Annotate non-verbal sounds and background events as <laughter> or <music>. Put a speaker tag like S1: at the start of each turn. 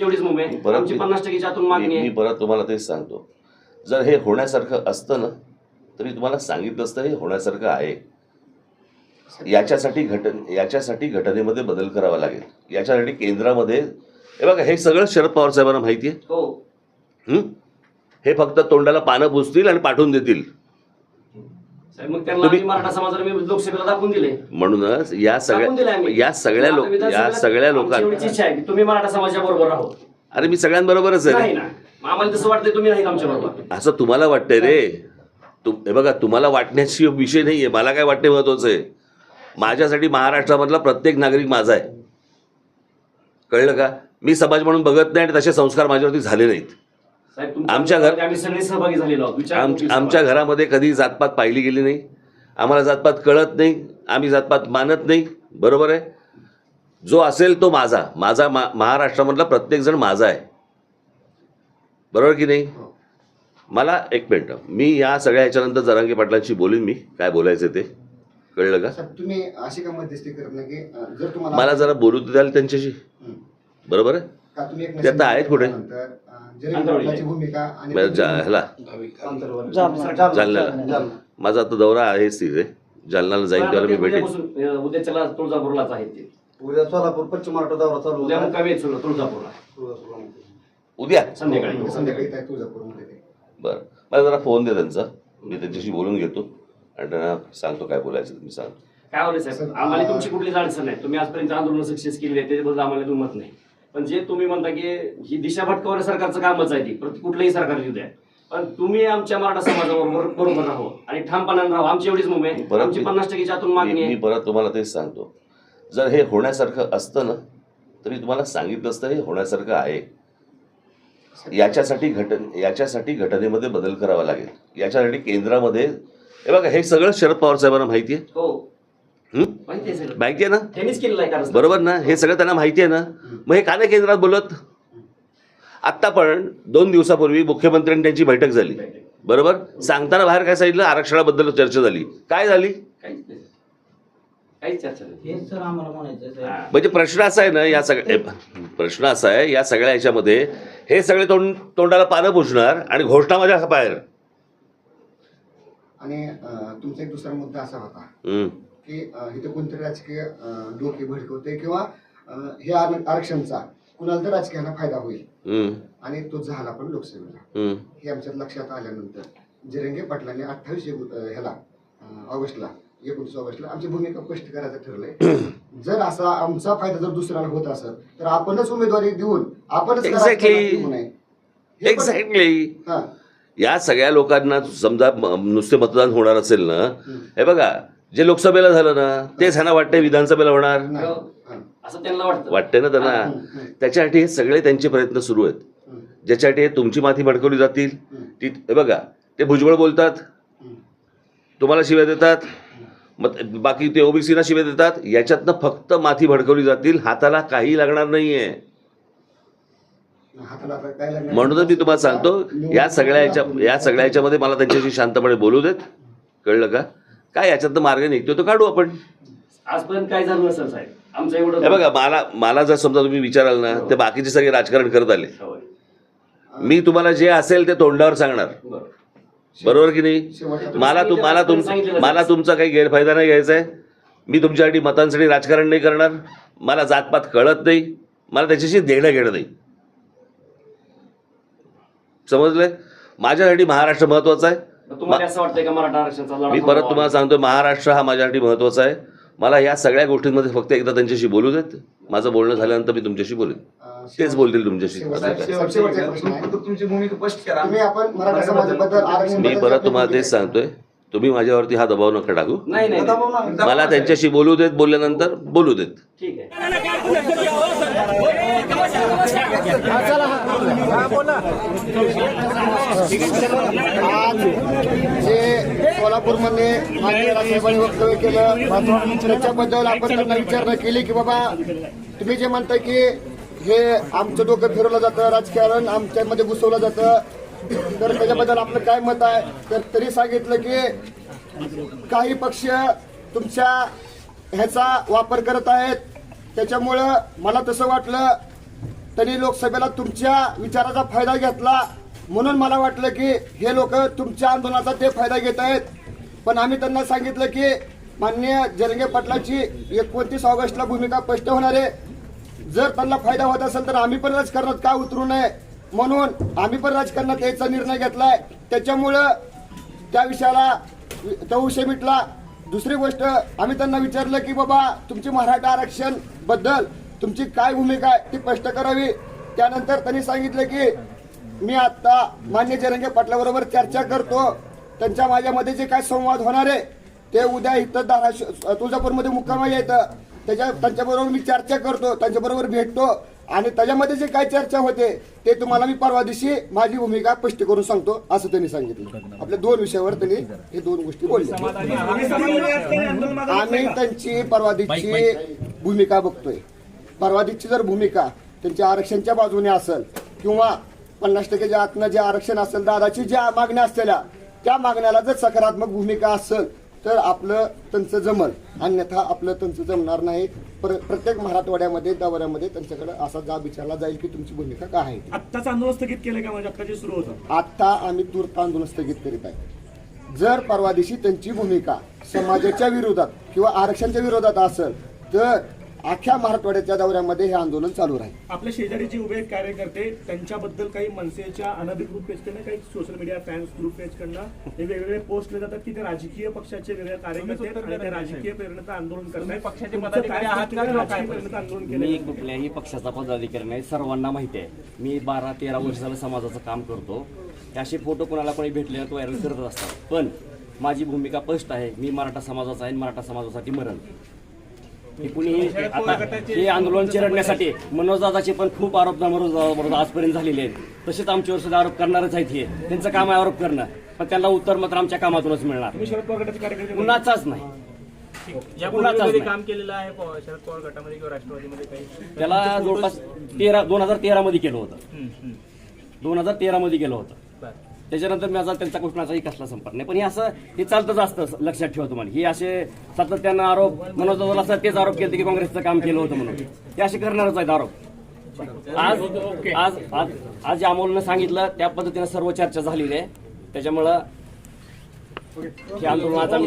S1: एवढीच आमची
S2: मी-
S1: पन्नास टक्केच्या आतून मागणी
S2: मी मी
S1: आहे
S2: परत तुम्हाला तेच सांगतो. जर हे होण्यासारखं असतं ना तरी तुम्हाला सांगितलं असतं हे होण्यासारखं आहे. याच्यासाठी घट याच्यासाठी घटनेमध्ये बदल करावा लागेल. याच्यासाठी केंद्रामध्ये हे बघा हे सगळं शरद पवार साहेबांना माहिती आहे.
S1: हो.
S2: हं? हे फक्त तोंडाला पानं पुसतील आणि पाठवून देतील.
S1: मग त्यांना
S2: तुम्ही-
S1: आम्ही मराठा समाजाला मी लोकसभेला दाखवून दिले.
S2: म्हणूनच या
S1: दाखवून दिले
S2: सगळ्या
S1: आम्ही.
S2: या सगळ्या
S1: आता
S2: लोक या
S1: विधानसभेला
S2: सगळ्या
S1: आमची
S2: लोकांना
S1: इच्छा आहे की तुम्ही मराठा समाजाच्या बरोबर राहो.
S2: अरे मी सगळ्यांबरोबरच आहे
S1: नाही
S2: रे.
S1: ना. मग आम्हाला तसं वाटतंय तुम्ही नाही आमच्या बरोबर
S2: असं तुम्हाला वाटतंय रे. तु हे बघा तुम्हाला वाटण्याची विषय नाहीये. मला काय वाटणे महत्वाचं आहे? माझ्यासाठी महाराष्ट्रामधला प्रत्येक नागरिक माझा आहे. कळलं का? मी समाज म्हणून बघत नाही आणि तसे संस्कार माझ्यावरती झाले नाहीत. आमच्या घर-
S1: आम्ही सगळे सहभागी झालेलो
S2: आमच्या घरामध्ये कधी जातपात पाहिली गेली नाही. आम्हाला जातपात कळत नाही. आम्ही जातपात मानत नाही. बरोबर आहे? जो असेल तो माझा. माझा मा महाराष्ट्रामधला प्रत्येकजण माझा आहे. बरोबर की नाही? मला एक मिनटं. मी या सगळ्या ह्याच्यानंतर जरांगे पाटलांशी बोलीन मी. काय बोलायचं ते? कळलं का?
S3: तुम्ही अशी का मध्यस्थी करत नाही की अं, जर तुम्हाला
S2: मला जरा बोलू द्याल त्यांच्याशी?
S3: हं.
S2: बरोबर आहे?
S3: का तुम्ही एक
S2: ते आता आहेत कुठे?
S3: जरी
S1: अंतराळी.
S3: पाटलाची भूमिका आणि
S2: बरं, जा- ह्याला. जालन्याला. माझा आता दौरा आहेच तिथे. जालन्याला जाईन त्यावर मी भेटेन.
S1: अं, उद्याच्याला तुळजापूरलाच आहेत ते.
S4: उद्या सोलापूर पश्चिम महाराष्ट्र दौरा चालू
S1: उद्या. मुक्कामी आहेत तुळ- तुळजापूरला.
S2: उद्या?
S1: संध्याकाळी.
S3: संध्याकाळी काय तुळजापूरमध्ये
S2: बरं. मला जरा फोन दे त्यांचा. मी त्यांच्याशी बोलून घेतो. आणि त्यांना सांगतो काय बोलायचं ते मी सांगतो.
S1: काय होतं साहेब? आम्हाला तुमची कुठलीच अडचण नाही. तुम्ही आजपर्यंत आंदोलन सक्सेस केली आहे त्याच्याबद्दल आम्हाला दुमत नाही. पण जे तुम्ही म्हणता की ही दिशा भटकवण्या सरकारचं कामच आहे ती. प्रति कुठलंही सरकार येऊ द्या. पण तुम्ही आमच्या मराठा समाजाबरोबर बरोबर राहो आणि ठामपणाने राहो. आमची एवढीच मुंबई आहे. आमची
S2: मी-
S1: पन्नास टक्केच्या आतून मागणी
S2: मी मी
S1: आहे
S2: परत तुम्हाला तेच सांगतो. जर हे होण्यासारखं असतं ना तरी तुम्हाला सांगितलं असतं हे होण्यासारखं आहे. याच्यासाठी घट याच्यासाठी घटनेमध्ये बदल करावा लागेल. याच्यासाठी केंद्रामध्ये हे बघा हे सगळं शरद पवार साहेबांना माहिती आहे.
S1: हं? माहिती आहे
S2: ना? बरोबर ना? हे सगळं त्यांना माहिती आहे ना? मग हे का नाही केंद्रात बोलत? आत्ता पण दोन दिवसापूर्वी मुख्यमंत्र्यांनी त्यांची बैठक झाली. बरोबर? सांगताना बाहेर काय सांगितलं? आरक्षणाबद्दल चर्चा झाली. काय झाली. म्हणजे प्रश्न असा आहे ना या सगळ्या प्रश्न असा आहे या सगळ्या ह्याच्यामध्ये हे सगळे तोंड तोंडाला पानं पुसणार आणि घोषणा माझ्या बाहेर.
S3: आणि तुमचा एक दुसरा मुद्दा असा होता. की इथं कोणतरी राजकीय डोके भडकवते किंवा हे आर- आरक्षणचा कुणाला तर राजकीयांना फायदा होईल. आणि तो झाला पण लोकसभेला. हे आमच्या लक्षात आल्यानंतर जिरंगे पाटलांनी अठ्ठावीस ह्याला ऑगस्टला एकोणीस ऑगस्टला आमची भूमिका स्पष्ट करायचं ठरलंय <clears throat> जर असा आमचा फायदा जर दुसऱ्याला होत असेल तर आपणच उमेदवारी देऊन आपणच. हे
S2: एक्झॅक्टली
S3: हा.
S2: या सगळ्या लोकांना समजा नुसते मतदान होणार असेल ना हे बघा जे लोकसभेला झालं ना तेच ह्यांना वाटतंय विधानसभेला होणार.
S1: हो. असं त्यांना वाटतं
S2: वाटतंय ना त्यांना. त्याच्यासाठी हे सगळे त्यांचे प्रयत्न सुरू आहेत. ज्याच्यासाठी हे तुमची माती भडकवली जातील. ती बघा ते भुजबळ बोलतात. तुम्हाला शिव्या देतात मग बाकी ते ओबीसीला शिव्या देतात याच्यातनं फक्त माती भडकवली जातील हाताला काही लागणार नाहीये? म्हणूनच मी तुम्हाला सांगतो या सगळ्या याच्या या सगळ्या याच्यामध्ये मला त्यांच्याशी शांतपणे बोलू देत कळलं का काय याच्यातनं मार्ग निघतो तो काढू आपण.
S1: आजपर्यंत काय झालं नसेल साहेब? आमचं एवढं
S2: हे बघा मला मला जर समजा तुम्ही विचाराल ना ते बाकीचे सगळे राजकारण करत आले.
S1: होय.
S2: मी तुम्हाला जे असेल ते तोंडावर सांगणार.
S1: बरं.
S2: बरोबर की नाही? मला तुम मला तुम मला तुमचा काही गैरफायदा नाही घ्यायचा आहे. मी तुमच्यासाठी मतांसाठी राजकारण नाही करणार. मला जातपात कळत नाही. मला त्याच्याशी देणं घेणं नाही. समजलंय माझ्यासाठी महाराष्ट्र महत्त्वाचा आहे.
S1: तुम्हाला असं वाटतंय का मराठा आरक्षणाचा लढा
S2: मी परत
S1: थांबवावा?
S2: तुम्हाला सांगतो महाराष्ट्र हा माझ्यासाठी महत्त्वाचा आहे मला या सगळ्या गोष्टींमध्ये फक्त एकदा त्यांच्याशी बोलू देत माझं बोलणं झाल्यानंतर मी तुमच्याशी बोलेन
S3: अं,
S2: तेच बोलतील तुमच्याशी
S3: शेवट-
S2: असं काय.
S3: शेवट- शेवटचा प्रश्न आहे.
S4: फक्त तुमची भूमिका स्पष्ट करा
S3: तुम्ही आपण मराठा समाजाबद्दल आरक्षण
S2: मी परत तुम्हाला तेच सांगतोय तुम्ही माझ्यावरती हा दबाव नका टाकू.
S1: नाही नाही. नाही.
S2: मला त्यांच्याशी बोलू देत बोलल्यानंतर बोलू देत.
S1: ठीक आहे.
S3: आज जे सोलापूरमध्ये माननीय राजसाहेबांनी वक्तव्य केलं त्याच्याबद्दल आपण त्यांना विचारणा केली की बाबा तुम्ही जे म्हणताय की हे आमचं डोकं फिरवलं जातं राजकारण आमच्यामध्ये घुसवलं जातं तर त्याच्याबद्दल आपलं काय मत आहे? तर तरी सांगितलं की काही पक्ष तुमच्या ह्याचा वापर करत आहेत. त्याच्यामुळं मला तसं वाटलं त्यांनी लोकसभेला तुमच्या विचाराचा फायदा घेतला. म्हणून मला वाटलं की हे लोक तुमच्या आंदोलनाचा ते फायदा घेत आहेत. पण आम्ही त्यांना सांगितलं की माननीय जरंगे पाटलाची एकोणतीस ऑगस्टला भूमिका स्पष्ट होणार आहे. जर त्यांना फायदा होत असेल तर आम्ही पण राजकारणात का उतरू नये? म्हणून आम्ही पण राजकारणात यायचा निर्णय घेतलाय. त्याच्यामुळं त्या विषयाला तो विषय मिटला. दुसरी गोष्ट आम्ही त्यांना विचारलं की बाबा तुमची मराठा आरक्षणबद्दल तुमची काय भूमिका आहे? ती स्पष्ट करावी. त्यानंतर त्यांनी सांगितलं की मी आता मान्य जरंगे पाटलाबरोबर चर्चा करतो. त्यांच्या माझ्यामध्ये जे काय संवाद होणार आहे ते उद्या इथं धाराशिव तुळजापूरमध्ये मुक्कामा येतं. त्याच्या त्यांच्याबरोबर मी चर्चा करतो. त्यांच्याबरोबर भेटतो. आणि त्याच्यामध्ये जे काय चर्चा होते ते तुम्हाला मी परवा दिवशी माझी भूमिका स्पष्ट करून सांगतो असं त्यांनी सांगितलं. आपल्या दोन विषयावर त्यांनी हे दोन गोष्टी बोलल्या. आम्ही त्यांची परवादीची भूमिका बघतोय. परवादीची जर भूमिका त्यांच्या आरक्षणच्या बाजूने असेल किंवा पन्नास टक्केच्या आतनं जे आरक्षण असेल दादाची ज्या मागण्या असलेल्या त्या मागण्याला जर सकारात्मक भूमिका असेल तर आपलं त्यांचं जमल. अन्यथा आपलं त्यांचं जमणार नाही. पर- प्रत्येक मराठवाड्यामध्ये दौऱ्यामध्ये त्यांच्याकडे असा जाब विचारला जाईल की तुमची भूमिका काय आहे.
S5: आत्ताच आंदोलन स्थगित केलं का? म्हणजे आता जे सुरू होतं.
S3: आता आम्ही तूर्त आंदोलन स्थगित करीत आहे. जर परवा दिवशी त्यांची भूमिका समाजाच्या विरोधात किंवा आरक्षणाच्या विरोधात असेल तर अख्ख्या मराठवाड्याच्या दौऱ्यामध्ये हे आंदोलन चालू राहील.
S5: आपल्या शेजारी जे उभे कार्यकर्ते त्यांच्याबद्दल काही मनसेच्या अनधिकृत पेजकडनं काही सोशल मीडिया फॅन्स ग्रुप पेजकडनं हे वेगवेगळे पोस्ट केले जातात की ते राजकीय पक्षाचे वेगळे कार्यकर्ते आहेत आणि ते राजकीय प्रेरणेचं आंदोलन करतात
S6: पक्षाचे पदाधिकारी आहात का?
S5: राजकीय
S6: किंवा काय
S5: प्रेरणेचं आंदोलन
S1: मी
S5: केलं
S1: कुठल्याही पक्षाचा पदाधिकारी नाही. सर्वांना माहिती आहे. मी बारा तेरा वर्ष झालं समाजाचं काम करतो. असे फोटो कोणाला कोणी भेटले तो व्हायरल करत असतात. पण माझी भूमिका स्पष्ट आहे. मी मराठा समाजाचा आहे मराठा समाजासाठी मरण. हे कुणीही आता हे आंदोलन चिरडण्यासाठी मनोजदादाचे पण खूप आरोप मनोजदादाबरोबर आजपर्यंत झालेले आहेत. तसेच आमच्यावर सुद्धा आरोप करणारच आहेत हे. त्यांचं काम आहे आरोप करणं. पण त्यांना उत्तर मात्र आमच्या कामातूनच मिळणार. कुणाचाच नाही.
S6: या
S1: कुणाचाच
S6: पूर्वी
S1: नाही.
S6: काम केलेलं आहे प- शरद पवार गटामध्ये किंवा राष्ट्रवादीमध्ये काही?
S1: त्याला जवळपास तेरा दोन हजार तेरा मध्ये केलं होतं. दोन हजार तेरा मध्ये गेलं होतं. त्याच्यानंतर माझा त्यांचा कुठलाचाही कसला संपर्क नाही. पण हे असं हे चालतंच असतं लक्षात ठेवा तुम्हाला. हे असे सातत्यानं आरोप मनोज असं तेच आरोप केले की काँग्रेसचं काम केलं होतं म्हणून. हे असे करणारच आहेत आरोप. आज आज आज आज जे अमोलनं सांगितलं त्या पद्धतीनं सर्व चर्चा झालेली आहे. त्याच्यामुळं हे आंदोलन आता मी